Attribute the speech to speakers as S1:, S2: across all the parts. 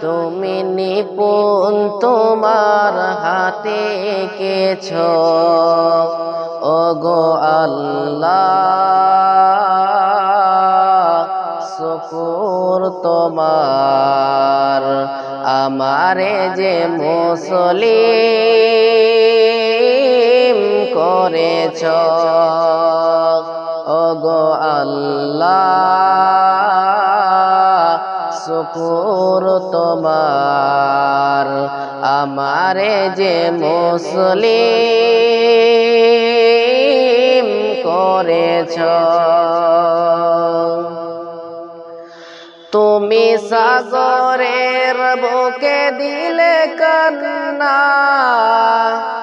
S1: তুমি নিপুণ তোমার হাতে কেছ। ওগো আল্লাহ, শুকুর তোমার। আমারে যে মুসলিম করেছ। ওগো আল্লাহ। শুকুর তোমার, আমারে যে মুসলিম করেছ। তুমি সাগরের বুকে দিলে কান্না,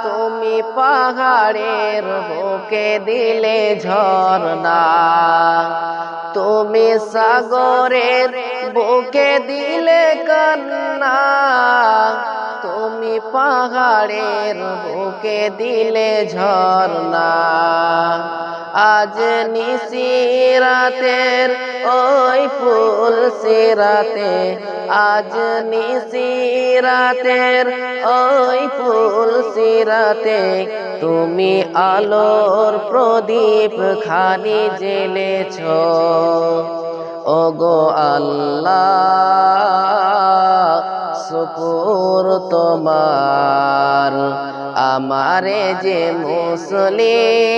S1: তুমি পাহাড়ের বুকে দিলে ঝর্ণা। তুমি সাগরের বুকে দিলে কান্না তুমি পাহাড়ের বুকে দিলে ঝর্ণা। আজ নিশিরাতের ওই ফুল সিরাতে, আজ নিশিরাতের ওই ফুল সিরাতে, তুমি আলোর প্রদীপ খানি জেলেছ ওগো আল্লাহ, শুকুর তোমার, আমারে যে মুসলিম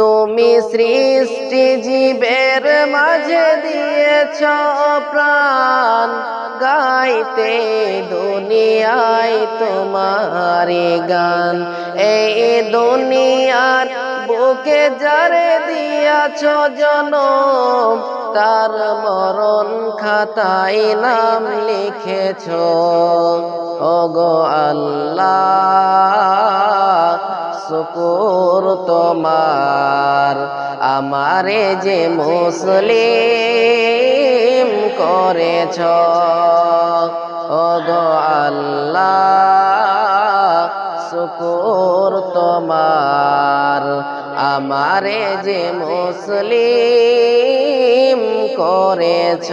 S1: তুমি সৃষ্টি জীবের মাঝে দিয়েছ প্রাণ। গাইতে দুনিয়ায় তোমারি গান। এই দুনিয়ার বুকে যারে দিয়াছ জনম তার মরণ খাতায় নাম লিখেছ। ওগো আল্লাহ। শুকুর তোমার। আমারে যে মুসলিম করেছ ওগো আল্লাহ শুকুর তোমার। আমারে যে মুসলিম করেছ